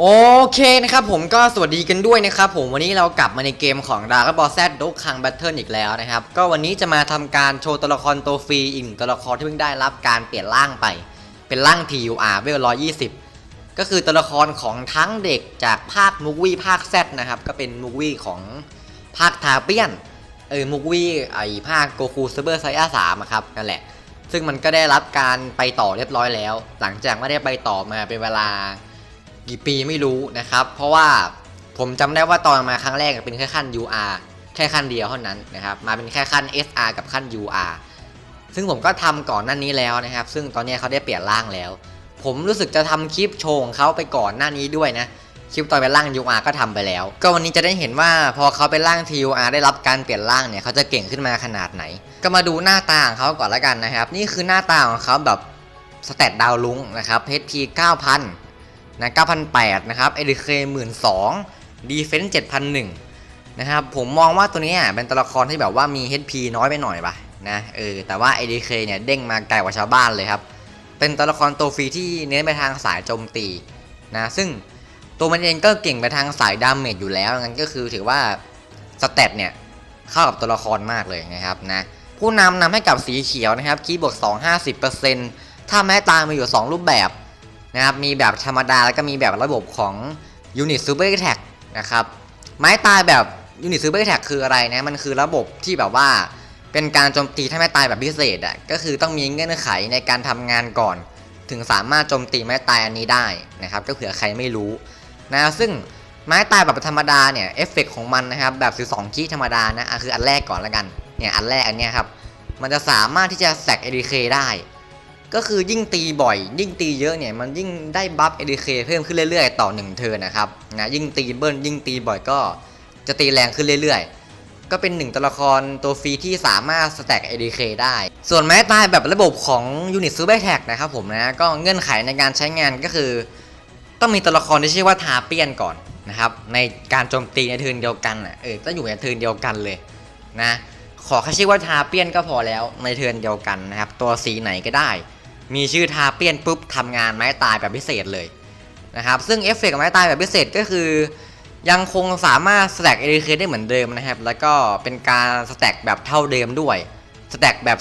โอเคนะครับผมก็สวัสดีกันด้วยนะครับผมวันนี้เรากลับมาในเกมของ Dragon Ball Z ด o คัง Battle อีกแล้วนะครับ ก็วันนี้จะมาทำการโชว์ตัวละครตัวฟรีอีกหนึ่งตัวละครที่เพิ่งได้รับการเปลี่ยนร่างไป เป็นร่าง TUR เวล120ก็คือตัวละครของทั้งเด็กจากภาคมูวี่ภาค Z นะครับ ก็เป็นมูวี่ของภาคทาเปียนเออมูวี่ไอภาคโกคูเซเบอร์ไซย่าสามครับนั่นแหละ ซึ่งมันก็ได้รับการไปต่อเรียบร้อยแล้ว หลังจากไม่ได้ไปต่อมาเป็นเวลา กี่ปีไม่รู้นะครับ เพราะว่าผมจำได้ว่าตอนมาครั้งแรกเป็นแค่ขั้น UR แค่ขั้นเดียวเท่านั้นนะครับมาเป็นแค่ขั้น SR กับขั้น UR ซึ่งผมก็ทำก่อนหน้านี้แล้วนะครับ ซึ่งตอนนี้เขาได้เปลี่ยนร่างแล้ว ผมรู้สึกจะทำคลิปโชว์ของเขาไปก่อนหน้านี้ด้วยนะคลิปตอนเป็นร่าง UR ก็ทำไปแล้ว ก็วันนี้จะได้เห็นว่าพอเขาเป็นร่าง TUR ได้รับการเปลี่ยนร่างเนี่ยเขาจะเก่งขึ้นมาขนาดไหน ก็มาดูหน้าตาของเขาก่อนละกันนะครับ นี่คือหน้าตาของเขาแบบสเตตดาวลุงนะครับ HP 9000 นะ9,008นะครับ ADK 12,000 Defense 7,001นะครับ ผมมองว่าตัวนี้เป็นตัวละครที่แบบว่ามี HP น้อยไปหน่อยปะนะเออแต่ว่า ADK เนี่ยเด้งมาไกลกว่าชาวบ้านเลยครับ เป็นตัวละครตัวฟรีที่เน้นไปทางสายโจมตีนะซึ่งตัวมันเองก็เก่งไปทางสายดาเมจอยู่แล้วงั้นก็คือถือว่าสเตตเนี่ยเข้ากับตัวละครมากเลยนะครับนะผู้นำนำให้กับสีเขียวนะครับคีย์บวก2 50%ถ้าแม้ตามาอยู่ 2 รูปแบบ นะครับมีแบบธรรมดาแล้วก็มีแบบระบบของ Unit Super Attack นะครับไม้ตายแบบ Unit Super Attack คืออะไรนะมันคือระบบที่แบบว่าเป็นการโจมตีถ้าไม่ตายแบบพิเศษอะก็คือต้องมีเงื่อนไขในการทำงานก่อน ถึงสามารถโจมตีไม้ตายอันนี้ได้นะครับก็เผื่อใครไม่รู้นะซึ่งไม้ตายแบบธรรมดาเนี่ยเอฟเฟกของมันนะครับแบบ12คีย์ธรรมดานะะคืออันแรกก่อนแล้วกันเนี่ยอันแรกอันเนี้ยครับมันจะสามารถที่จะแซก ADK ได้ ก็คือยิ่งตีบ่อย ยิ่งตีเยอะเนี่ยมันยิ่งได้บัฟ ADK เพิ่มขึ้นเรื่อยๆ ต่อ1เทิร์นนะครับนะยิ่งตีเบิ้ลยิ่งตีบ่อยก็จะตีแรงขึ้นเรื่อยๆ ก็เป็นหนึ่งตัวละครตัวฟรีที่สามารถสแต็ก ADK ได้ ส่วนแม้ตายแบบระบบของ Unit Super Attack นะครับผมนะก็เงื่อนไขในการใช้งานก็คือ ต้องมีตัวละครที่ชื่อว่าทาเปียนก่อนนะครับในการโจมตีในเทิร์นเดียวกันอะเออต้องอยู่ในเทิร์นเดียวกันเลยนะขอแค่ชื่อว่าทาเปียนก็พอแล้วในเทิร์นเดียวกันนะครับตัวสีไหนก็ได้ มีชื่อทาเปียนปุ๊บทำงานไม้ตายแบบพิเศษเลยนะครับซึ่งเอฟเฟกต์ไม้ตายแบบพิเศษก็คือ ยังคงสามารถสแต็กเอ k ได้เหมือนเดิมนะครับ แล้วก็เป็นการสแต็กแบบเท่าเดิมด้วยสแต็กแบบ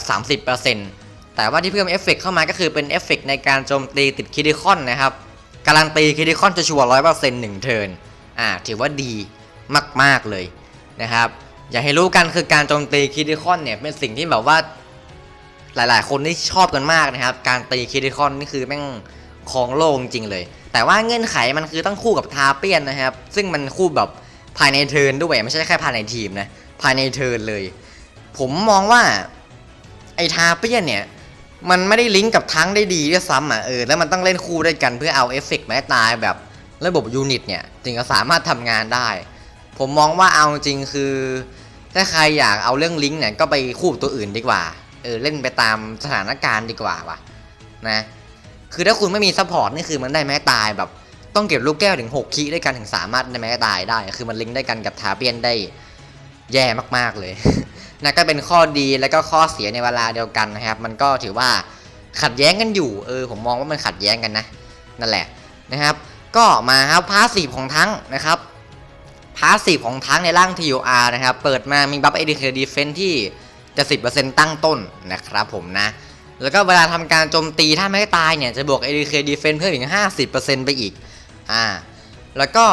30%แต่ว่าที่เพิ่มเอฟเฟกต์เข้ามาก็คือเป็นเอฟเฟกต์ในการโจมตีติดคิดิคอนนะครับการันตีคิดิคอนจะชัวร์ร้อยเปอร์เซ็นต์หนึ่งเทิร์นอ่าถือว่าดีมาก ๆ เลยนะครับ อย่าให้รู้กันคือการโจมตีคิดิคอนเนี่ยเป็นสิ่งที่แบบว่า หลายๆ คนที่ชอบกันมากนะครับ การตีคิดิคอนนี่คือแม่งของโลกจริงเลย แต่ว่าเงื่อนไขมันคือต้องคู่กับทาเปียนนะครับ ซึ่งมันคู่แบบภายในเทิร์นด้วยไม่ใช่แค่ภายในทีมนะภายในเทิร์นเลย ผมมองว่าไอ้ทาเปียนเนี่ยมันไม่ได้ลิงก์กับทั้งได้ดีด้วยซ้ำอะเออแล้วมันต้องเล่นคู่ด้วยกันเพื่อเอาเอฟเฟกต์แม้ตายแบบระบบยูนิตเนี่ยถึงจะสามารถทำงานได้ ผมมองว่าเอาจริงคือ ถ้าใครอยากเอาเรื่องลิงก์เนี่ยก็ไปคู่ตัวอื่นดีกว่า เออเล่นไปตามสถานการณ์ดีกว่าว่ะนะคือถ้าคุณไม่มีซัพพอร์ตนี่คือมันได้แม้ตายแบบต้องเก็บลูกแก้วถึง 6 คีย์ด้วยกันถึงสามารถได้แม้ตายได้ คือมันลิงก์ได้กันกับทาเปียนได้แย่มากๆเลยนะก็เป็นข้อดีแล้วก็ข้อเสียในเวลาเดียวกันนะครับ มันก็ถือว่าขัดแย้งกันอยู่เออผมมองว่ามันขัดแย้งกันนะนั่นแหละนะครับ ก็มาครับพาสซีฟของทั้งนะครับพาสซีฟของทั้งในร่าง TUR นะครับ เปิดมามีบัฟ ADK Defense ที่ จะ 10%ตั้งต้นนะครับผมนะ แล้วก็เวลาทำการโจมตีถ้าไม่ตายเนี่ย จะบวก ADK Defense เพิ่มอีก 50%ไปอีก อ่า แล้วก็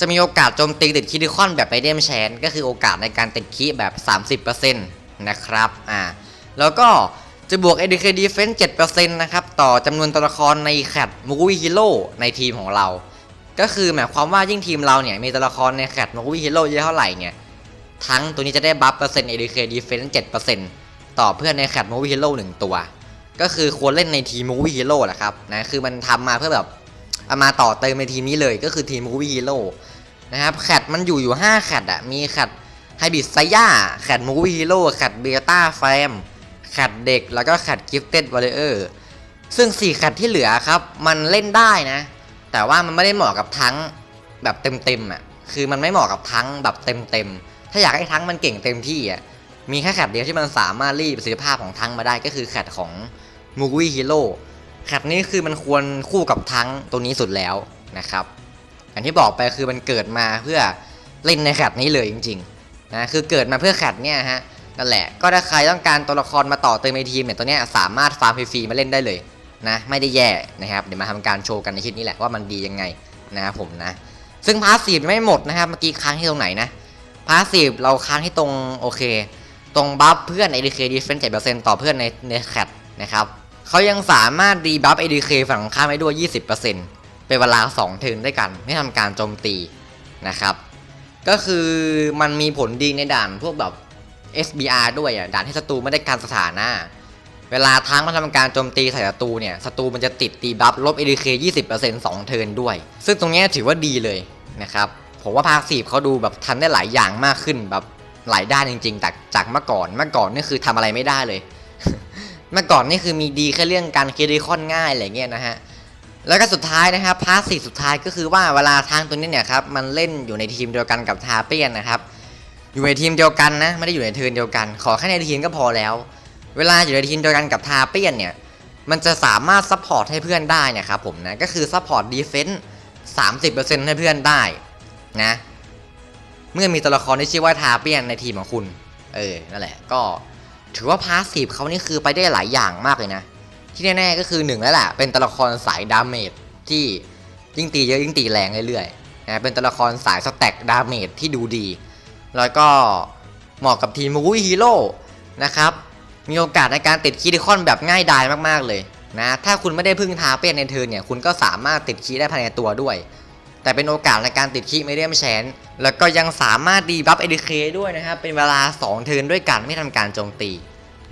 จะมีโอกาสโจมตีติดคิดิคอนแบบไ i เดมแชนก็คือโอกาสในการติดคิแบบ 30%นะครับ อ่า แล้วก็จะบวก ADK Defense 7%นะครับ ต่อจำนวนตัวละครในแคดมูวี่ฮีโร่ในทีมของเรา ก็คือหมายความว่ายิ่งทีมเราเนี่ยมีตัวละครในแคดมูวี่ฮีโร่เยอะเท่าไหร่เนี่ย ทั้งตัวนี้จะได้บัฟเปอร์เซ็นต์ ADK Defense 7%ต่อเพื่อนในแคดมูวี่ฮีโร่หนึ่งตัว ก็คือควรเล่นในทีมมูวี่ฮีโร่แหละครับนะคือมันทำมาเพื่อแบบเอามาต่อเติมในทีมนี้เลยก็คือทีมมูวี่ฮีโร่นะครับแคดมันอยู่อยู่5แคดอะมีแคดไฮบิสไซย่าแคดมูวี่ฮีโร่แคดเบต้าแฟมแคดเด็กแล้วก็แคดกิฟเต็ดวอลเลอร์ซึ่ง4แคดที่เหลือครับมันเล่นได้นะ แต่ว่ามันไม่ได้เหมาะกับทั้งแบบเต็มๆอะคือมันไม่เหมาะกับทั้งแบบเต็มๆ ถ้าอยากให้ทั้งมันเก่งเต็มที่อะมีแค่แคดเดียวที่มันสามารถรีดประสิทธิภาพของทั้งมาได้ก็คือแคดของมูวี่ฮีโร่แคดนี้คือมันควรคู่กับทั้งตัวนี้สุดแล้วนะครับอย่างที่บอกไปคือมันเกิดมาเพื่อเล่นในแคทนี้เลยจริงๆนะคือเกิดมาเพื่อแคทเนี่ยฮะนั่นแหละก็ถ้าใครต้องการตัวละครมาต่อเติมในทีมเนี่ยตัวเนี้ยสามารถฟาร์มฟรีมาเล่นได้เลยนะไม่ได้แย่นะครับเดี๋ยวมาทำการโชว์กันในคลิปนี้แหละว่ามันดียังไงนะครับผมนะซึ่งพาสซีฟไม่หมดนะครับเมื่อกี้ค้างที่ตรงไหนนะ พาสซีฟเราค้างที่ตรงโอเค ตรงบัฟเพื่อน ADK Defense 7%ต่อเพื่อนในในแคทนะครับเขายังสามารถดีบัฟ ADK ฝั่งตรงข้ามได้ด้วย 20%เป็นเวลา 2 เทิร์นด้วยกันไม่ทำการโจมตีนะครับ ก็คือมันมีผลดีในด่านพวกแบบ SBR ด้วยอะด่านที่ศัตรูไม่ได้การสถานะ เวลาทั้งมันทำการโจมตีใส่ศัตรูเนี่ยศัตรูมันจะติดตีบัฟลบ ADK 20% 2 เทิร์นด้วย ซึ่งตรงนี้ถือว่าดีเลยนะครับ ผมว่าพาสีเขาดูแบบทันได้หลายอย่างมากขึ้นแบบหลายด้านจริงๆจากจากเมื่อก่อนเมื่อก่อนนี่คือทำอะไรไม่ได้เลย เมื่อก่อนนี่คือมีดีแค่เรื่องการคิดดีคอนง่ายอะไรเงี้ยนะฮะแล้วก็สุดท้ายนะครับพาสซีฟสุดท้ายก็คือว่าเวลาทางตัวนี้เนี่ยครับมันเล่นอยู่ในทีมเดียวกันกับทาเปียนนะครับอยู่ในทีมเดียวกันนะไม่ได้อยู่ในเทินเดียวกัน ขอแค่ในทีมก็พอแล้ว เวลาอยู่ในทีมเดียวกันกับทาเปียนเนี่ยมันจะสามารถซัพพอร์ตให้เพื่อนได้นะครับผมนะก็คือซัพพอร์ตดีเฟนส์30%ให้เพื่อนได้ นะ เมื่อมีตัวละครที่ชื่อว่าทาเปียนในทีมของคุณ เออ นั่นแหละ ก็ถือว่าพาสซีฟเขานี่คือไปได้หลายอย่างมากเลยนะ ที่แน่ๆก็คือหนึ่งแล้วแหละเป็นตัวละครสายดาเมจที่ยิ่งตีเยอะยิ่งตีแรงเรื่อยๆนะเป็นตัวละครสายสแต็กดาเมจที่ดูดี แล้วก็เหมาะกับทีมมูวี่ฮีโร่นะครับมีโอกาสในการติดคีย์ดิคอนแบบง่ายดายมากๆเลยนะถ้าคุณไม่ได้พึ่งทาเป็นในเทิร์นเนี่ยคุณก็สามารถติดคีย์ได้ภายในตัวด้วย แต่เป็นโอกาสในการติดคีย์ไม่ได้ไม่แชนแล้วก็ยังสามารถดีบัฟเอ k เคด้วยนะครับ เป็นเวลา 2 เทิร์นด้วยกันไม่ทำการโจมตี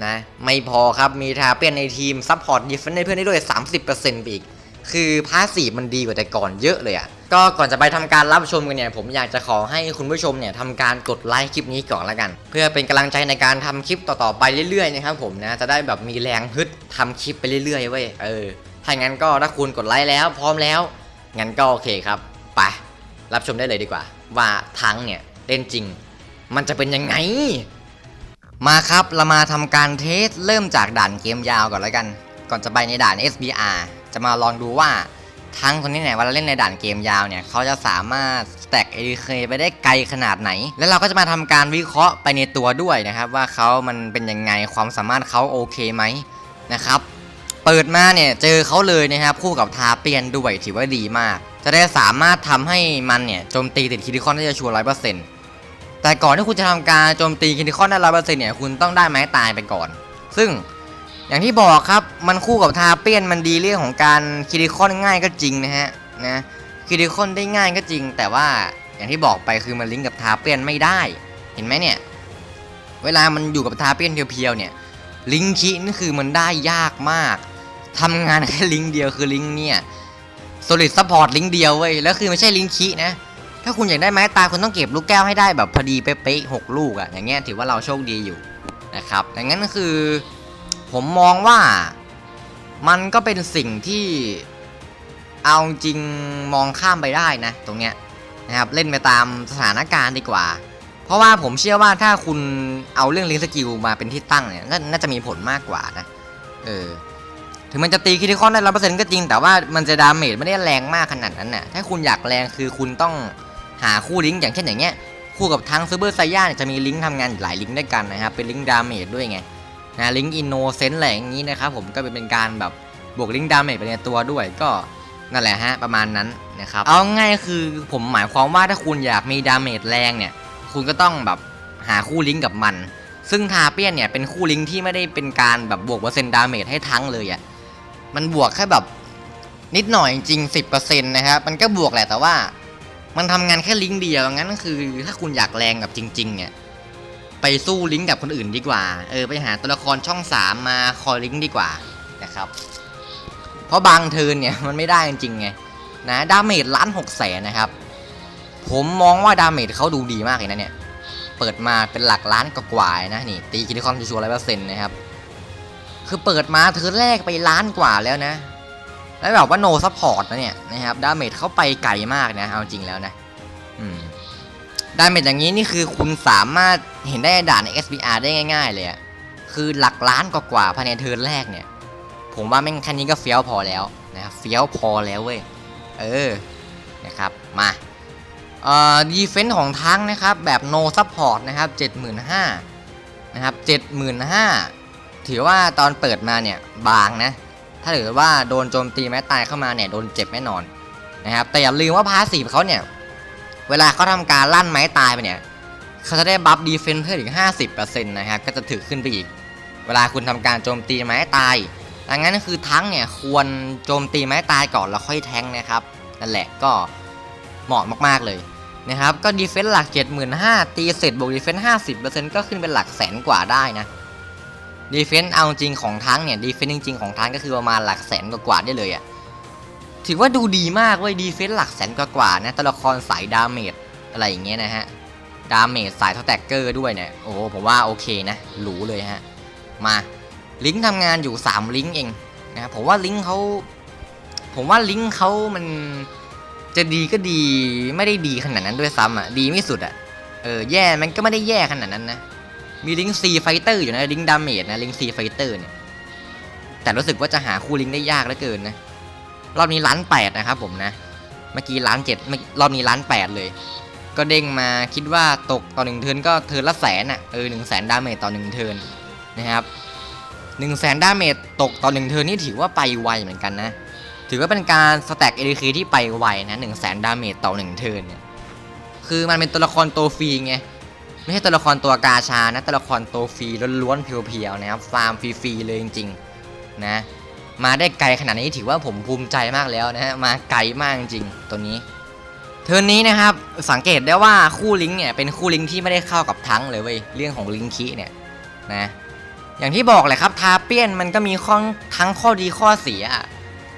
นะไม่พอครับมีทาเปียนในทีมซัพพอร์ตดิฟเฟนให้เพื่อนได้ด้วย 30%ไปอีก คือพาสีมันดีกว่าแต่ก่อนเยอะเลยอะ่ะก็ก่อนจะไปทำการรับชมกันเนี่ยผมอยากจะขอให้คุณผู้ชมเนี่ยทำการกดไลค์คลิปนี้ก่อนละกัน เพื่อเป็นกำลังใจในการทำคลิปต่อๆไปเรื่อยๆนะครับผมนะจะได้แบบมีแรงฮึดทำคลิปไปเรื่อยๆเว้ยเออถ้างั้นก็ถ้าคุณกดไลค์แล้วพร้อมแล้วงั้นก็โอเคครับ ไปรับชมได้เลยดีกว่า ว่าทั้งเนี่ยเล่นจริง มันจะเป็นยังไง มาครับเรามาทำการเทสเริ่มจากด่านเกมยาวก่อนแล้วกัน ก่อนจะไปในด่าน SBR จะมาลองดูว่าทั้งคนนี้เนี่ยเวลาเล่นในด่านเกมยาวเนี่ยเขาจะสามารถ stack ADK ไปได้ไกลขนาดไหน แล้วเราก็จะมาทำการวิเคราะห์ไปในตัวด้วยนะครับ ว่าเขามันเป็นยังไงความสามารถเขาโอเคไหมนะครับ เปิดมาเนี่ยเจอเขาเลยนะครับคู่กับทาเปียนด้วยถือว่าดีมาก จะได้สามารถทำให้มันเนี่ยโจมตีติดคิดิคอนได้จะชัวร์ร้อยเปอร์เซ็นต์แต่ก่อนที่คุณจะทำการโจมตีคินิคอนได้ร้อยเปอร์เซ็นต์เนี่ยคุณต้องได้ไม้ตายไปก่อน ซึ่งอย่างที่บอกครับมันคู่กับทาเปียนมันดีเรื่องของการคินิคอนง่ายก็จริงนะฮะนะคินิคอนได้ง่ายก็จริง แต่ว่าอย่างที่บอกไปคือมันลิงก์กับทาเปียนไม่ได้เห็นไหมเนี่ยเวลามันอยู่กับทาเปียนเพียวๆเนี่ยลิงก์คินี่คือมันได้ยากมากทำงานแค่ลิงก์เดียวคือลิงก์เนี่ย solid support ลิงก์เดียวเว้ย แล้วคือไม่ใช่ลิงก์คินะ ถ้าคุณอยากได้ไม้ตายคุณต้องเก็บลูกแก้วให้ได้แบบพอดีเป๊ะๆหกลูกอะอย่างเงี้ยถือว่าเราโชคดีอยู่นะครับดังนั้นก็คือผมมองว่ามันก็เป็นสิ่งที่เอาจริงมองข้ามไปได้นะ ตรงเนี้ยนะครับเล่นไปตามสถานการณ์ดีกว่า เพราะว่าผมเชื่อว่าถ้าคุณเอาเรื่องลิงสกิลมาเป็นที่ตั้งเนี่ยน่าจะมีผลมากกว่านะเออ ถึงมันจะตีคิดิคอนได้ร้อยเปอร์เซ็นต์ก็จริงแต่ว่ามันจะดาเมจไม่ได้แรงมากขนาดนั้นน่ะถ้าคุณอยากแรงคือคุณต้องหาคู่ลิงก์อย่างเช่นอย่างเงี้ยคู่กับทั้งซูเปอร์ไซย่าเนี่ยจะมีลิงก์ทำงานหลายลิงก์ด้วยกันนะครับเป็นลิงก์ดาเมจด้วยไงนะลิงก์อินโนเซนต์อะไรอย่างนี้นะครับผมก็เป็นการแบบบวกลิงก์ดาเมจไปในตัวด้วยก็นั่นแหละฮะประมาณนั้นนะครับเอาง่ายคือผมหมายความว่าถ้าคุณอยากมีดาเมจแรงเนี่ยคุณก็ต้องแบบหาคู่ลิงก์กับมัน ซึ่งทาเปียนเนี่ยเป็นคู่ลิงก์ที่ไม่ได้เป็นการแบบบวกเปอร์เซ็นต์ดาเมจให้ทั้งเลยอะ มันบวกแค่แบบนิดหน่อยจริงสิบเปอร์เซ็นต์นะครับมันก็บวกแหละแต่ว่า มันทำงานแค่ลิงก์เดียวงั้นก็คือ ถ้าคุณอยากแรงแบบจริง ๆ เนี่ยไปสู้ลิงก์กับคนอื่นดีกว่า เออไปหาตัวละครช่องสามมาคอยลิงก์ดีกว่านะครับ เพราะบางเทิร์นเนี่ยมันไม่ได้จริงๆไงนะดาเมจล้านหกแสนนะครับ ผมมองว่าดาเมจเขาดูดีมากเลยนะเนี่ย เปิดมาเป็นหลักล้านกว่าๆนะนี่ตีคินิคอนชัวร์ร้อยเปอร์เซ็นต์นะครับ คือเปิดมาเทิร์นแรกไปล้านกว่าแล้วนะ แล้วแบบว่าโนซัพพอร์ตนะเนี่ยนะครับดาเมจเข้าไปไกลมากนะเอาจริงแล้วนะอืมดาเมจอย่างนี้นี่คือคุณสามารถเห็นได้ด่านใน SBR ได้ง่าย ๆ เลยอะคือหลักล้านกว่าภายในเทิร์นแรกเนี่ย ผมว่าแม่งแค่นี้ก็เฟี้ยวพอแล้วนะครับเฟี้ยวพอแล้วเว้ยเออนะครับมาเอ่อดีเฟนส์ของทั้งนะครับแบบ no support นะครับ 75,000นะครับ75,000 ถือว่าตอนเปิดมาเนี่ยบางนะ ถ้าถือว่าโดนโจมตีแม้ตายเข้ามาเนี่ยโดนเจ็บแน่นอนนะครับ แต่อย่าลืมว่าพาสีเขาเนี่ย เวลาเขาทำการลั่นไม้ตายไปเนี่ยเขาจะได้บัฟดีเฟนส์เพิ่มอีก 50%นะครับ ก็จะถือขึ้นไปอีก เวลาคุณทำการโจมตีไม้ตายดังนั้นก็คือทั้งเนี่ยควรโจมตีไม้ตายก่อนแล้วค่อยแทงนะครับนั่นแหละก็เหมาะมากๆเลยนะครับก็ดีเฟนส์หลัก 75,000ตีเสร็จบวกดีเฟนส์50%ก็ขึ้นเป็นหลักแสนกว่าได้นะ ดีเฟนส์เอาจริงของทั้งเนี่ยดีเฟนส์จริงๆของทั้งก็คือประมาณหลักแสนกว่าๆได้เลยอะถือว่าดูดีมากเว้ยดีเฟนส์หลักแสนกว่าๆนะตัวละครสายดาเมจอะไรอย่างเงี้ยนะฮะดาเมจสายทอแตกเกอร์ด้วยเนี่ยโอ้ผมว่าโอเคนะหรูเลยฮะมาลิงก์ทำงานอยู่ 3 ลิงก์เองนะผมว่าลิงก์เขาผมว่าลิงก์เขามันจะดีก็ดีไม่ได้ดีขนาดนั้นด้วยซ้ำอะดีไม่สุดอะเออแย่มันก็ไม่ได้แย่ขนาดนั้นนะ มีลิงซีไฟเตอร์อยู่นะลิงดาเมจนะลิงซีไฟเตอร์เนี่ยแต่รู้สึกว่าจะหาคู่ลิงได้ยากเหลือเกินนะรอบนี้ล้านแปดนะครับผมนะเมื่อกี้ล้านเจ็ดรอบนี้ล้านแปดเลย ก็เด้งมาคิดว่าตกต่อหนึ่งเทินก็เทินละแสนอะเออหนึ่งแสนดาเมจต่อหนึ่งเทินนะครับหนึ่งแสนดาเมจตกต่อหนึ่งเทินนี่ถือว่าไปไวเหมือนกันนะถือว่าเป็นการสแต็กเอ k ที่ไปไวนะหนึ่งแสนดาเมจต่อหนึ่งเทินเนี่ยคือมันเป็นตัวละครตัวฟรีไง ไม่ใช่ตัวละครตัวกาชานะตัวละครตัวฟรีล้วนๆเพียวๆนะครับฟาร์มฟรีๆเลยจริงๆนะมาได้ไกลขนาดนี้ถือว่าผมภูมิใจมากแล้วนะฮะมาไกลมากจริงๆตัวนี้ เทิร์นนี้นะครับสังเกตได้ว่าคู่ลิงเนี่ยเป็นคู่ลิงที่ไม่ได้เข้ากับทั้งเลยเว้ยเรื่องของลิงคีเนี่ยนะอย่างที่บอกเลยครับทาเปียนมันก็มีข้อทั้งข้อดีข้อเสีย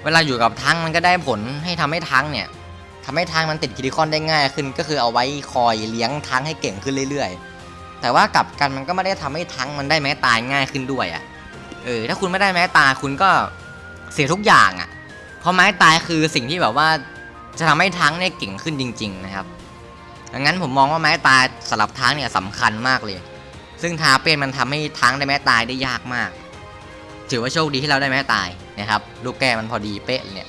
เวลาอยู่กับทั้งมันก็ได้ผลให้ทำให้ทั้งเนี่ย ทำให้ทั้งมันติดคิริคอนได้ง่ายขึ้น ก็คือเอาไว้คอยเลี้ยงทั้งให้เก่งขึ้นเรื่อย ๆ แต่ว่ากลับกันมันก็ไม่ได้ทำให้ทั้งมันได้แม้ตายง่ายขึ้นด้วยอะ่ะเออถ้าคุณไม่ได้แม้ตายคุณก็เสียทุกอย่างอะ่ะ เพราะไม้ตายคือสิ่งที่แบบว่าจะทำให้ทั้งเนี่ยเก่งขึ้นจริง ๆ นะครับดังนั้นผมมองว่าไม้ตายสำหรับทั้งเนี่ยสำคัญมากเลย ซึ่งทาเป็นมันทำให้ทั้งได้ไม้ตายได้ยากมาก ถือว่าโชคดีที่เราได้ไม้ตายนะครับ ลูกแก้มันพอดีเป๊ะเนี่ย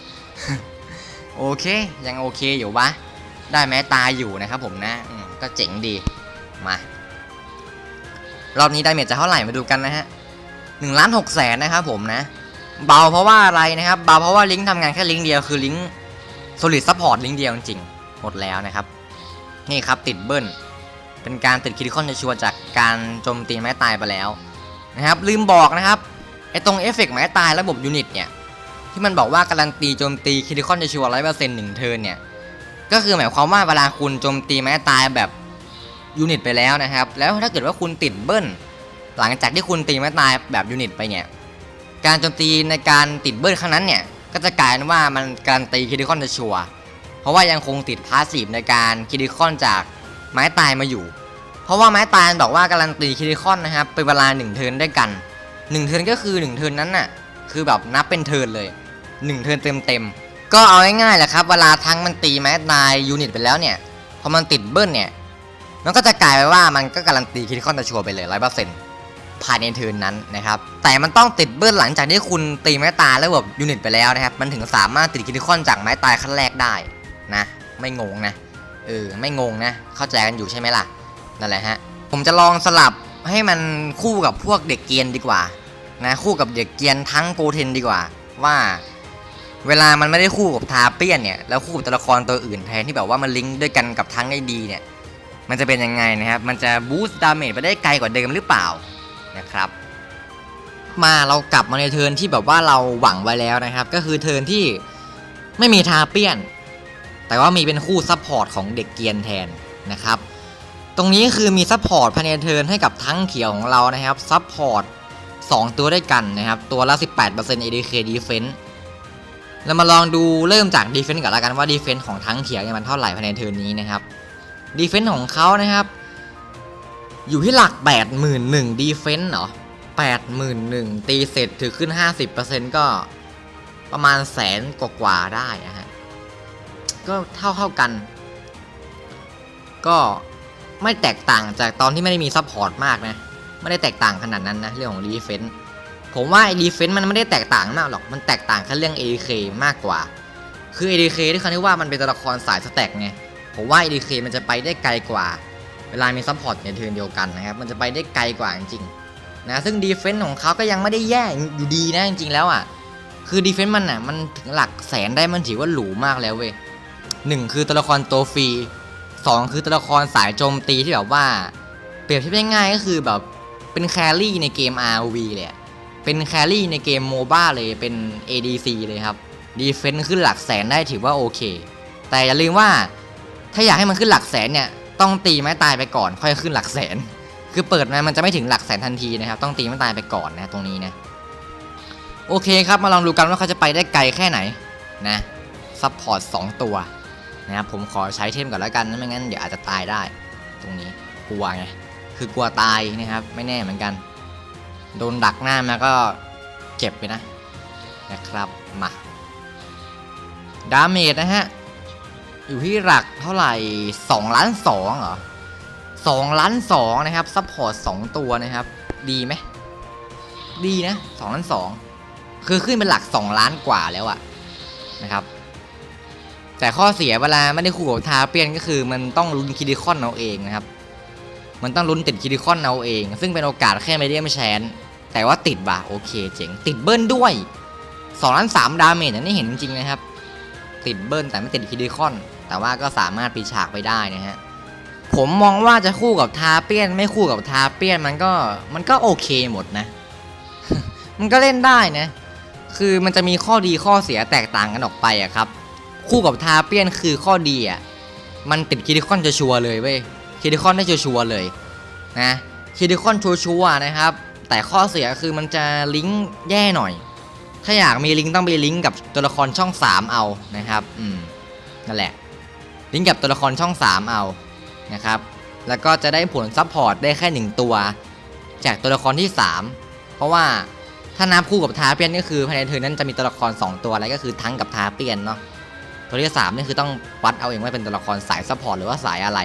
โอเค ยังโอเคอยู่วะได้ไม้ตายอยู่นะครับผมนะอืก็เจ๋งดีมารอบนี้ได้เมจจะเท่าไหร่มาดูกันนะฮะหนึ่งล้านหกแสนนะครับผมนะ เบาเพราะว่าอะไรนะครับ เบาเพราะว่าลิงก์ทำงานแค่ลิงก์เดียวคือลิงก์ Solid Support ลิงก์เดียวจริงหมดแล้วนะครับ นี่ครับติดเบิ้ลเป็นการติดคิริคอนชัวจากการโจมตีไม้ตายไปแล้วนะครับ ลืมบอกนะครับไอตรงเอฟเฟกต์ไม้ตายระบบยูนิตเนี่ย ที่มันบอกว่าการันตีโจมตีคิริคอนจะชัวร์ร้อยเปอร์เซ็นต์หนึ่งเทิร์นเนี่ย ก็คือหมายความว่าเวลาคุณโจมตีไม้ตายแบบยูนิตไปแล้วนะครับ แล้วถ้าเกิดว่าคุณติดเบิ้ลหลังจากที่คุณตีไม้ตายแบบยูนิตไปเนี่ย การโจมตีในการติดเบิ้ลครั้งนั้นเนี่ย ก็จะกลายเป็นว่ามันการตีคิริคอนจะชัวร์เพราะว่ายังคงติดพาสซีฟในการคิริคอนจากไม้ตายมาอยู่ เพราะว่าไม้ตายบอกว่าการันตีคิริคอนนะครับเป็นเวลา1เทิร์นด้วยกัน1เทิร์นก็คือ1เทิร์นนั้นน่ะคือแบบนับเป็นเทิร์นเลย 1 เทิร์นเต็มเต็มๆ ก็เอาง่ายๆแหละครับ เวลาทั้งมันตีไม้ตายยูนิตไปแล้วเนี่ย พอมันติดเบิ้ลเนี่ย มันก็จะกลายไปว่ามันก็การันตีคิริคอนจะชัวร์ไปเลยร้อยเปอร์เซ็นต์ภายในเทิร์นนั้นนะครับ แต่มันต้องติดเบิ้ลหลังจากที่คุณตีไม้ตายแล้วแบบยูนิตไปแล้วนะครับ มันถึงสามารถติดคิริคอนจากไม้ตายขั้นแรกได้นะ ไม่งงนะ เออ ไม่งงนะ เข้าใจกันอยู่ใช่ไหมล่ะ นั่นแหละฮะ ผมจะลองสลับให้มันคู่กับพวกเด็กเกียนดีกว่า นะ คู่กับเด็กเกียนทั้งโกเทนดีกว่า ว่า เวลามันไม่ได้คู่กับทาเปียนเนี่ยแล้วคู่กับตัวละครตัวอื่นแทนที่แบบว่ามันลิงก์ด้วยกันกับทั้งได้ดีเนี่ยมันจะเป็นยังไงนะครับ มันจะบูสต์ดาเมจไปได้ไกลกว่าเดิมหรือเปล่านะครับ มาเรากลับมาในเทิร์นที่แบบว่าเราหวังไว้แล้วนะครับ ก็คือเทิร์นที่ไม่มีทาเปียน แต่ว่ามีเป็นคู่ซัพพอร์ตของเด็กเกียนแทนนะครับ ตรงนี้คือมีซัพพอร์ตภายในเทิร์นให้กับทั้งเขียวของเรานะครับซัพพอร์ต2ตัวด้วยกันนะครับ ตัวละ 18% ADK Defense เรามาลองดูเริ่มจาก Defense ก่อนละกันว่า Defense ของทั้งเขียวเนี่ยมันเท่าไหร่ภายในเทิร์นนี้นะครับ Defense ของเขานะครับ อยู่ที่หลัก 81,000 defense เหรอ81,000ตีเสร็จถือขึ้น 50%ก็ประมาณแสนกว่าได้นะฮะก็เท่าเท่ากัน ก็ไม่แตกต่างจากตอนที่ไม่ได้มีซัพพอร์ตมากนะ ไม่ได้แตกต่างขนาดนั้นนะ เรื่องของดีเฟน s ์ ผมว่าไอ้ดีเฟน s ์มันไม่ได้แตกต่างมากหรอก มันแตกต่างแค่เรื่อง AK มากกว่า คือ ADK ที่เขาเรียกว่ามันเป็นตัวละครสายสแต็กไง ผมว่า ADK มันจะไปได้ไกลกว่า เวลามีซัพพอร์ตในเทิร์นเดียวกันนะครับ มันจะไปได้ไกลกว่าจริงๆนะ ซึ่งดีเฟนส์ของเขาก็ยังไม่ได้แย่อยู่ดีนะจริงๆแล้วอะ คือดีเฟนส์มันอะ มันถึงหลักแสนได้มันถือว่าหรูมากแล้วเว้ยหนึ่งคือตัวละครตัวฟรีสองคือตัวละครสายโจมตีที่แบบว่า เปรียบเทียบง่ายๆก็คือแบบเป็นแครี่ในเกม RV เลยอะ เป็นแครี่ในเกมโมบ้าเลยเป็น ADC เลยครับดีเฟนซ์ขึ้นหลักแสนได้ถือว่าโอเค แต่อย่าลืมว่าถ้าอยากให้มันขึ้นหลักแสนเนี่ยต้องตีไม้ตายไปก่อน ค่อยขึ้นหลักแสน คือเปิดมามันจะไม่ถึงหลักแสนทันทีนะครับ ต้องตีไม้ตายไปก่อนนะตรงนี้นะโอเคครับมาลองดูกันว่าเขาจะไปได้ไกลแค่ไหนนะซัพพอร์ต2ตัวนะครับผมขอใช้เทมก่อนแล้วกันนะไม่งั้นเดี๋ยวอาจจะตายได้ ตรงนี้กลัวไงคือกลัวตายนะครับ ไม่แน่เหมือนกัน โดนดักหน้ามาก็เจ็บไปนะนะครับมาดาเมจนะฮะ อยู่ที่หลักเท่าไหร่2ล้าน2เหรอ2ล้าน2นะครับซัพพอร์ต2ตัวนะครับ ดีไหมดีนะ2ล้าน2คือขึ้นเป็นหลัก 2 ล้านกว่าแล้วอะนะครับ แต่ข้อเสียเวลาไม่ได้คู่กับทาเปียนก็คือมันต้องลุ้นคิดิคอนเอาเองนะครับ มันต้องลุ้นติดคิดิคอนเอาเอง ซึ่งเป็นโอกาสแค่ไม่ได้ไม่แชนแต่ว่าติดว่ะโอเคเจ๋งติดเบิ้ลด้วย2ล้าน3ดาเมจอันนี้เห็นจริงๆนะครับ ติดเบิ้ลแต่ไม่ติดคิดิคอน แต่ว่าก็สามารถปีฉากไปได้นะฮะผมมองว่าจะคู่กับทาเปียน ไม่คู่กับทาเปียนมันก็มันก็โอเคหมดนะ มันก็เล่นได้นะ คือมันจะมีข้อดีข้อเสียแตกต่างกันออกไปอะครับ คู่กับทาเปียนคือข้อดีอะมันติดคิดิคอนจะชัวร์เลยเว้ย คิดิคอนได้ชัวร์เลยนะคิดิคอนชัวร์นะครับ แต่ข้อเสียคือมันจะลิงก์แย่หน่อย ถ้าอยากมีลิงก์ต้องไปลิงก์กับตัวละครช่อง 3 เอานะครับอืมนั่นแหละ ลิงก์กับตัวละครช่อง 3 เอานะครับ แล้วก็จะได้ผลซัพพอร์ตได้แค่ 1 ตัว จากตัวละครที่ 3 เพราะว่าถ้านับคู่กับทาเปียนก็คือภายในเทิร์นนั้นจะมีตัวละคร 2 ตัวอะไรก็คือทั้งกับทาเปียนเนาะตัวที่3นี่คือต้องวัดเอาเองว่าเป็นตัวละครสายซัพพอร์ตหรือว่าสายอะไร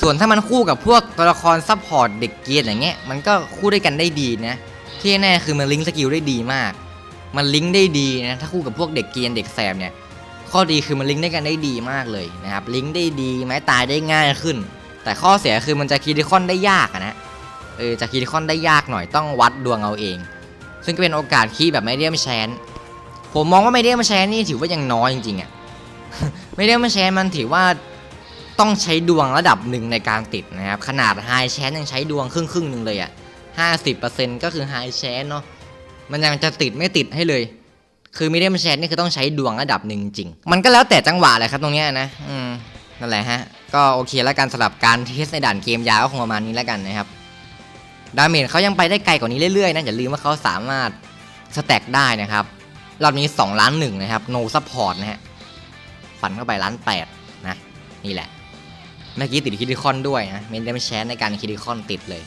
ส่วนถ้ามันคู่กับพวกตัวละครซัพพอร์ตเด็กเกียร์อย่างเงี้ยมันก็คู่ด้วยกันได้ดีนะที่แน่คือมันลิงก์สกิลได้ดีมาก มันลิงก์ได้ดีนะถ้าคู่กับพวกเด็กเกียร์เด็กแซมเนี่ยข้อดีคือมันลิงก์ได้กันได้ดีมากเลยนะครับลิงก์ได้ดีไม้ตายได้ง่ายขึ้น แต่ข้อเสียคือมันจะคีดิคอนได้ยากนะเออจะคีดิคอนได้ยากหน่อยต้องวัดดวงเอาเอง ซึ่งก็เป็นโอกาสคีแบบไม่เดียมแชนผมมองว่าไม่เดียมแชนนี่ถือว่ายังน้อยจริงๆอะไม่เดียมแชนมันถือว่า ต้องใช้ดวงระดับหนึ่งในการติดนะครับ ขนาดไฮแชนยังใช้ดวงครึ่งครึ่งๆหนึ่งเลยอะห้าสิบเปอร์เซ็นต์ก็คือไฮแชนเนาะมันยังจะติดไม่ติดให้เลย คือมีเดียมแชนนี่คือต้องใช้ดวงระดับหนึ่งจริง มันก็แล้วแต่จังหวะแหละครับตรงเนี้ยนะอืมนั่นแหละฮะ ก็โอเคแล้วกันสำหรับการเทสในด่านเกมยาวก็คงประมาณนี้แล้วกันนะครับ ดาเมจเขายังไปได้ไกลกว่านี้เรื่อยๆนะอย่าลืมว่าเขาสามารถสแต็กได้นะครับ รอบนี้ 2 ล้านหนึ่งนะครับ no support นะฮะ ฟันเข้าไปล้านแปดนะ นี่แหละ เมื่อกี้ติดคิดิคอนด้วยนะเมนเดมแชนในการคิดิคอนติดเลย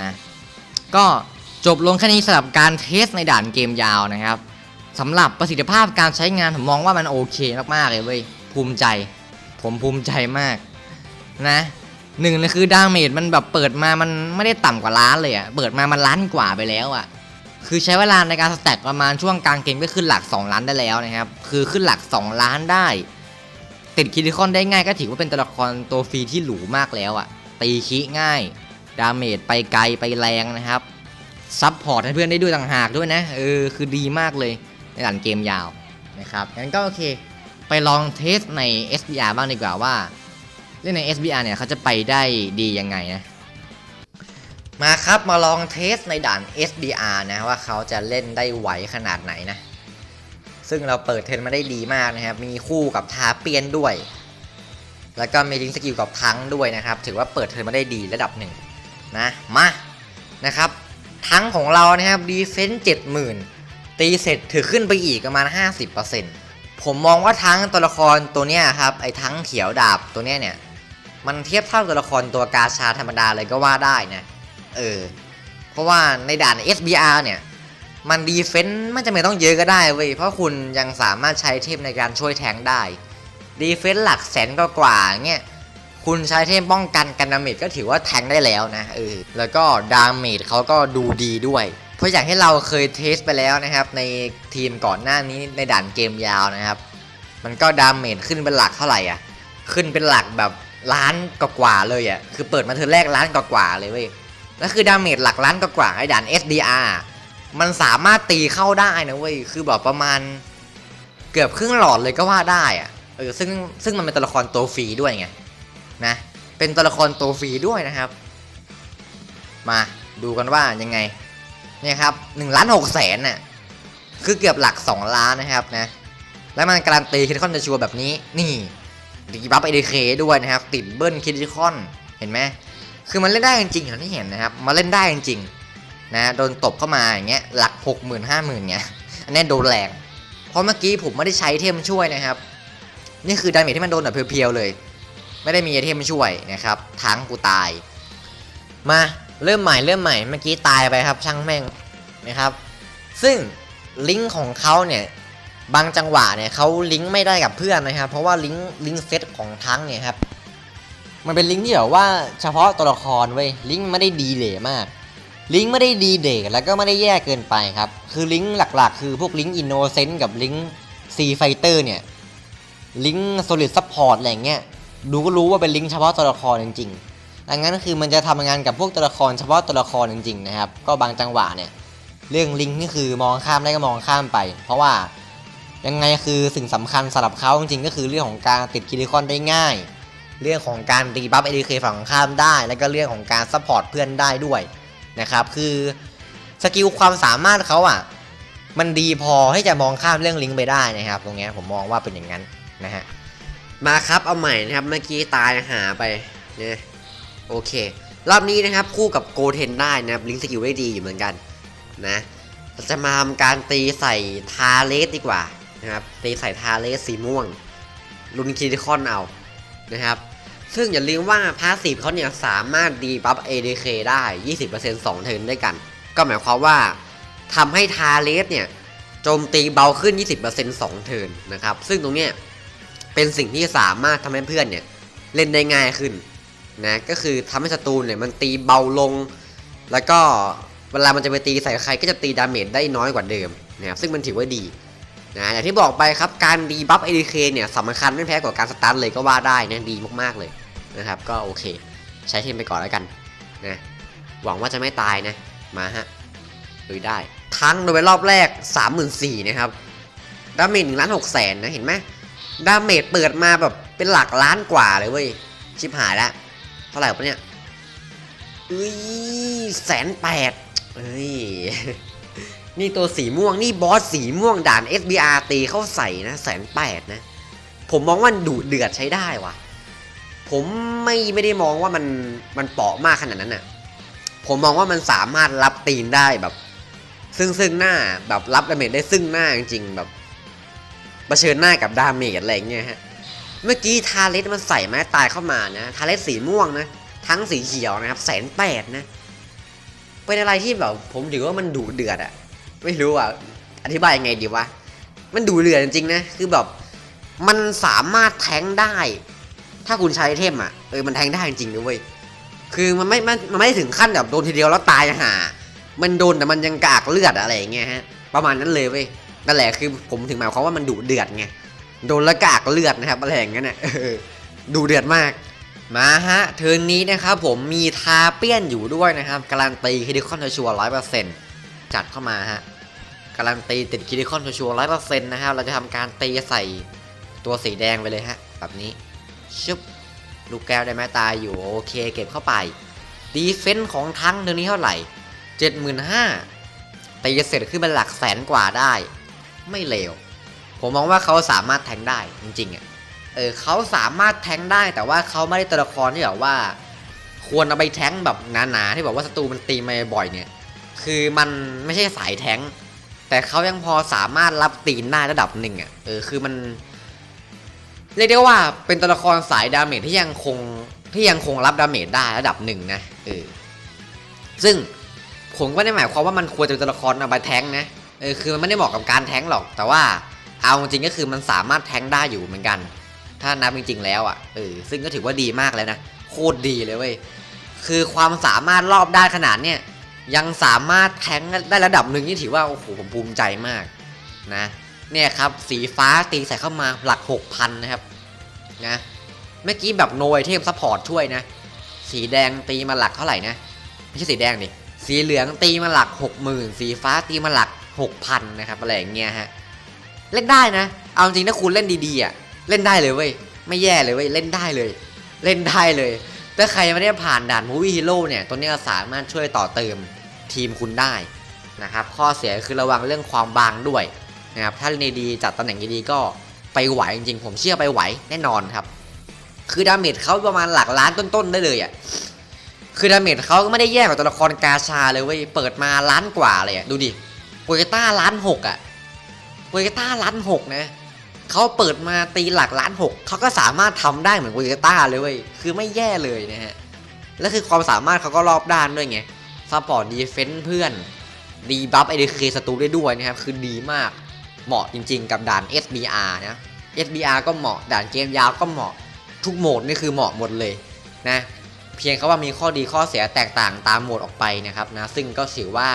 นะก็จบลงแค่นี้สำหรับการเทสในด่านเกมยาวนะครับสำหรับประสิทธิภาพการใช้งานผมมองว่ามันโอเคมากๆเลยเว้ยภูมิใจ ผมภูมิใจมากนะหนึ่งเลยคือดาเมจมันแบบเปิดมามันไม่ได้ต่ำกว่าล้านเลยอะเปิดมามันล้านกว่าไปแล้วอะคือใช้เวลาในการสแต็กประมาณช่วงกลางเกมก็ขึ้นหลัก 2 ล้านได้แล้วนะครับ คือขึ้นหลัก 2 ล้านได้ ติดคิดิคอนได้ง่ายก็ถือว่าเป็นตัวละครตัวฟรีที่หรูมากแล้วอะตีคิง่าย ดาเมจไปไกลไปแรงนะครับ ซับพอร์ตให้เพื่อนได้ด้วยต่างหากด้วยนะ เออ คือดีมากเลยในหลังเกมยาวนะครับ งั้นก็โอเค ไปลองเทสใน SBR บ้างดีกว่าว่า เล่นใน SBR เนี่ยเขาจะไปได้ดียังไงนะ มาครับมาลองเทสในด่าน SBR นะว่าเขาจะเล่นได้ไหวขนาดไหนนะ ซึ่งเราเปิดเทรนมาได้ดีมากนะครับ มีคู่กับทาเปียนด้วย แล้วก็มีลิงสกิลกับทั้งด้วยนะครับ ถือว่าเปิดเทรนมาได้ดีระดับหนึ่งนะมานะครับ ทั้งของเรานะครับดีเฟนต์เจ็ดหมื่นตีเสร็จถือขึ้นไปอีกประมาณ 50%ผมมองว่าทั้งตัวละครตัวเนี้ยครับไอ้ทั้งเขียวดาบตัวเนี้ยเนี่ยมันเทียบเท่าตัวละครตัวกาชาธรรมดาเลยก็ว่าได้นะ เออ เพราะว่าในด่าน SBR เนี่ย มันดีเฟนต์ไม่จำเป็นต้องเยอะก็ได้เว้ยเพราะคุณยังสามารถใช้เทพในการช่วยแทงได้ดีเฟนต์หลักแสนก็กว่าเงี้ยคุณใช้เทพป้องกันกันดาเมจก็ถือว่าแทงได้แล้วนะเออแล้วก็ดาเมจเขาก็ดูดีด้วย เพราะอย่างที่เราเคยเทสไปแล้วนะครับ ในทีมก่อนหน้านี้ในด่านเกมยาวนะครับ มันก็ดาเมจขึ้นเป็นหลักเท่าไหร่อะขึ้นเป็นหลักแบบล้านกว่าเลยอะคือเปิดมาเธอแรกล้านกว่าเลยเว้ยแล้วคือดาเมจหลักล้านกว่าไอ้ด่าน SDR มันสามารถตีเข้าได้นะเว้ยคือแบบประมาณเกือบครึ่งหลอดเลยก็ว่าได้อะเออซึ่งซึ่งมันเป็นตัวละครตัวฟรีด้วยไงนะเป็นตัวละครตัวฟรีด้วยนะครับ มาดูกันว่ายังไงเนี่ยครับหนึ่งล้านหกแสนน่ะคือเกือบหลัก 2 ล้านนะครับนะแล้วมันการันตีคิดคอนจะชัวร์แบบนี้นี่ดีบัฟเอเดเคด้วยนะครับติดเบิ้ลคิดคอนเห็นไหมคือมันเล่นได้จริงๆอย่างที่เห็นนะครับมาเล่นได้จริงๆ นะโดนตบเข้ามาอย่างเงี้ยหลัก6 0 0 0 0 5 0,000เงี้ยอันนี้โดนแรงเพราะเมื่อกี้ผมไม่ได้ใช้เทมช่วยนะครับ นี่คือดาเมจที่มันโดนแบบเพียวๆเลย ไม่ได้มีไอเทมช่วยนะครับทั้งกูตาย มาเริ่มใหม่เริ่มใหม่เมื่อกี้ตายไปครับ ช่างแม่งนะครับ ซึ่งลิงก์ของเขาเนี่ยบางจังหวะเนี่ยเขาลิงก์ไม่ได้กับเพื่อนนะครับ เพราะว่าลิงก์ลิงก์เซตของทั้งเนี่ยครับมันเป็นลิงก์ที่แบบว่าเฉพาะตัวละครเว้ยลิงก์ไม่ได้ดีเลยมาก ลิงก์ไม่ได้ดีเด็กแล้วก็ไม่ได้แย่เกินไปครับ คือลิงก์หลักๆ คือพวกลิงก์อินโนเซนต์กับลิงก์ซีไฟเตอร์เนี่ย ลิงก์โซลิดซัพพอร์ตอะไรเงี้ย ดูก็รู้ว่าเป็นลิงก์เฉพาะตัวละครจริงๆ ดังนั้นคือมันจะทำงานกับพวกตัวละครเฉพาะตัวละครจริงๆนะครับ ก็บางจังหวะเนี่ย เรื่องลิงก์นี่คือมองข้ามได้ก็มองข้ามไป เพราะว่ายังไงคือสิ่งสำคัญสำหรับเขาจริงๆ ก็คือเรื่องของการติดคิริคอนได้ง่าย เรื่องของการรีบัฟเอดีเคฝั่งตรงข้ามได้ แล้วก็เรื่องของการซัพพอร์ตเพื่อนได้ด้วย นะครับคือสกิลความสามารถเขาอะมันดีพอให้จะมองข้ามเรื่องลิงก์ไปได้นะครับ ตรงนี้ผมมองว่าเป็นอย่างนั้นนะฮะมาครับเอาใหม่นะครับเมื่อกี้ตายหาไปเนี่ยโอเค รอบนี้นะครับคู่กับโกเทนได้นะครับลิงก์สกิลได้ดีอยู่เหมือนกันนะเราจะมาทำการตีใส่ทาเลสดีกว่านะครับตีใส่ทาเลสสีม่วงลุนคิริคอนเอานะครับ ซึ่งอย่าลืมว่าพาสซีฟเขาเนี่ยสามารถดีบัฟ ADK ได้ 20% 2 เทิร์นด้วยกัน ก็หมายความว่าทำให้ทาเลสเนี่ยโจมตีเบาขึ้น 20% 2 เทิร์นนะครับ ซึ่งตรงเนี้ยเป็นสิ่งที่สามารถทำให้เพื่อนเนี่ยเล่นได้ง่ายขึ้นนะก็คือทำให้ศัตรูเนี่ยมันตีเบาลง แล้วก็เวลามันจะไปตีใส่ใครก็จะตีดาเมจได้น้อยกว่าเดิมนะครับซึ่งมันถือว่าดีนะอย่างที่บอกไปครับการดีบัฟ ADK เนี่ยสำคัญไม่แพ้กว่าการสตาร์ทเลยก็ว่าได้นะดีมากๆเลย นะครับ ก็โอเค ใช้เทมไปก่อนแล้วกันนะหวังว่าจะไม่ตายนะ มาฮะลุยได้ ทั้งโดยรอบแรก 34,000นะครับ ดาเมจหนึ่งล้านหกแสนนะ เห็นไหมดาเมจเปิดมาแบบเป็นหลักล้านกว่าเลยเว้ย ชิบหายแล้ว เท่าไหร่ปะเนี่ยอุ้ยแสนแปดเอ้ย นี่ตัวสีม่วง นี่บอสสีม่วงด่าน SBR ตีเข้าใส่นะแสนแปดนะ ผมมองว่าดุเดือดใช้ได้ว่ะ ผมไม่ไม่ได้มองว่ามันมันเปาะมากขนาดนั้นน่ะ ผมมองว่ามันสามารถรับตีนได้แบบ ซึ่งซึ่งหน้าแบบรับดาเมจได้ซึ่งหน้าจริงๆแบบเผชิญหน้ากับดาเมจอะไรเงี้ยฮะเมื่อกี้ทาเลสมันใส่ไม้ตายเข้ามานะทาเลสสีม่วงนะทั้งสีเขียวนะครับแสนแปดนะเป็นอะไรที่แบบ ผมถือว่ามันดุเดือดอะไม่รู้อะอธิบายยังไงดีวะมันดุเดือดจริงๆนะคือแบบมันสามารถแทงได้ ถ้าคุณใช้ไอเทมอะเออมันแทงได้จริงๆนะเว้ยคือมันไม่มันมันไม่ได้ถึงขั้นแบบโดนทีเดียวแล้วตายห่ามันโดนแต่มันยังกากเลือดอะไรอย่างเงี้ยฮะประมาณนั้นเลยเว้ยนั่นแหละคือผมถึงหมายความว่ามันดุเดือดไงโดนแล้วกากเลือดนะครับอะไรอย่างเงี้ยน่ะเออดูเดือดมากมาฮะเทิร์นนี้นะครับผมมีทาเปี้ยนอยู่ด้วยนะครับการันตีคิดิคอนชัวร์ร้อยเปอร์เซ็นต์จัดเข้ามาฮะการันตีติดคิดิคอนชัวร์ร้อยเปอร์เซ็นต์นะครับเราจะทำการตีใส่ตัวสีแดงไปเลยฮะแบบนี้ ชุบลูกแก้วได้ไหมตายอยู่โอเคเก็บเข้าไป ดีเฟนส์ของทั้งเดือนนี้เท่าไหร่เจ็ดหมื่นห้าตีเสร็จขึ้นเป็นหลักแสนกว่าได้ ไม่เลว ผมมองว่าเขาสามารถแทงได้จริงๆอะเออเขาสามารถแทงได้แต่ว่าเขาไม่ได้ตัวละครที่แบบว่า ควรเอาไปแทงแบบหนาๆที่บอกว่าศัตรูมันตีมาบ่อยเนี่ย คือมันไม่ใช่สายแทงแต่เขายังพอสามารถรับตีนได้ระดับหนึ่งอะเออคือมัน เรียกได้ว่าเป็นตัวละครสายดาเมจที่ยังคงที่ยังคงรับดาเมจได้ระดับหนึ่งนะเออซึ่งผมก็ไม่ได้หมายความว่ามันควรจะเป็นตัวละครเอาไปแทงนะเออคือมันไม่ได้เหมาะกับการแทงหรอก แต่ว่าเอาจริงก็คือมันสามารถแทงได้อยู่เหมือนกัน ถ้านับจริง ๆ แล้วอะเออซึ่งก็ถือว่าดีมากแล้วนะโคตรดีเลยเว้ยคือความสามารถรอบด้านขนาดเนี้ยยังสามารถแทงได้ระดับหนึ่งนี่ถือว่าโอ้โหผมภูมิใจมากนะ เนี่ยครับสีฟ้าตีใส่เข้ามาหลัก 6,000 นะครับนะเมื่อกี้แบบโนไอเทมซัพพอร์ตช่วยนะ สีแดงตีมาหลักเท่าไหร่นะ ไม่ใช่สีแดงดิสีเหลืองตีมาหลัก 60,000 สีฟ้าตีมาหลัก 6,000 นะครับอะไรอย่างเงี้ยฮะเล่นได้นะ เอาจริงถ้าคุณเล่นดีๆอะเล่นได้เลยเว้ยไม่แย่เลยเว้ยเล่นได้เลย เล่นได้เลยถ้าใครไม่ได้ผ่านด่านมูวี่ฮีโร่เนี่ยตัวนี้ก็สามารถช่วยต่อเติมทีมคุณได้นะครับข้อเสียคือระวังเรื่องความบางด้วย นะครับถ้าเล่นดีจัดตำแหน่งดีๆก็ไปไหวจริงๆผมเชื่อไปไหวแน่นอนครับ คือดาเมจเขาประมาณหลักล้านต้นๆได้เลยอะคือดาเมจเขาก็ไม่ได้แย่กว่าตัวละครกาชาเลยเว้ยเปิดมาล้านกว่าเลยอะดูดิโปเกต้าล้านหกอะโปเกต้าล้านหกนะเขาเปิดมาตีหลักล้านหกเขาก็สามารถทำได้เหมือนโปเกต้าเลยเว้ยคือไม่แย่เลยนะฮะและคือความสามารถเขาก็รอบด้านด้วยไงซัพพอร์ตดีเฟนต์เพื่อนดีบัฟไอเดเคศัตรูได้ด้วยนะครับคือดีมาก เหมาะจริงๆ กับด่าน SBR นะ SBR ก็เหมาะด่านเกมยาวก็เหมาะทุกโหมดนี่คือเหมาะหมดเลยนะเพียงแค่ว่ามีข้อดีข้อเสียแตกต่างตามโหมดออกไปนะครับนะซึ่งก็ถือว่า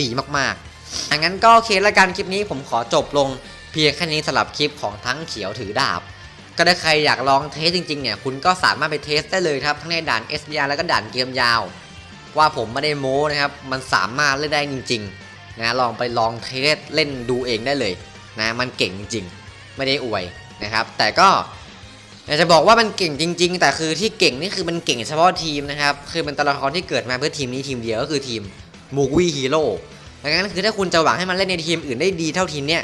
ดีมากๆอังั้นก็โอเคละกันคลิปนี้ผมขอจบลงเพียงแค่นี้สำหรับคลิปของทั้งเขียวถือดาบ ก็ถ้าใครอยากลองเทสจริงๆเนี่ยคุณก็สามารถไปเทสได้เลยครับทั้งในด่าน SBR แล้วก็ด่านเกมยาว ว่าผมไม่ได้โม้นะครับมันสามารถเล่นได้จริง ๆ นะลองไปลองเทสเล่นดูเองได้เลยนะมันเก่งจริงๆ ไม่ได้อวยนะครับ แต่ก็อยากจะบอกว่ามันเก่งจริง ๆ แต่คือที่เก่งนี่คือมันเก่งเฉพาะทีมนะครับ คือเป็นตัวละครที่เกิดมาเพื่อทีมนี้ทีมเดียวก็คือทีมมูวี่ฮีโร่ดังนั้นคือถ้าคุณจะหวังให้มันเล่นในทีมอื่นได้ดีเท่าทีมเนี้ย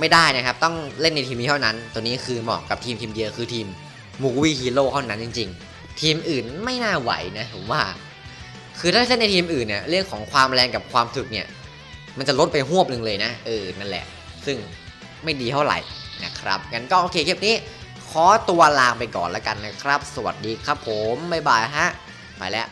ไม่ได้นะครับ ต้องเล่นในทีมนี้เท่านั้น ตัวนี้คือเหมาะกับทีมทีมเดียวคือทีมมูวี่ฮีโร่เท่านั้นจริง ๆ ทีมอื่นไม่น่าไหวนะผมว่า คือถ้าเล่นในทีมอื่นเนี่ยเรื่องของความแรงกับความถึกเนี่ย มันจะลดไปหวบหนึ่งเลยนะเออนั่นแหละ ซึ่งไม่ดีเท่าไหร่นะครับงั้นก็โอเคคลิปนี้ ขอตัวลาไปก่อนแล้วกันนะครับ สวัสดีครับผมบ๊ายบายฮะไปแล้ว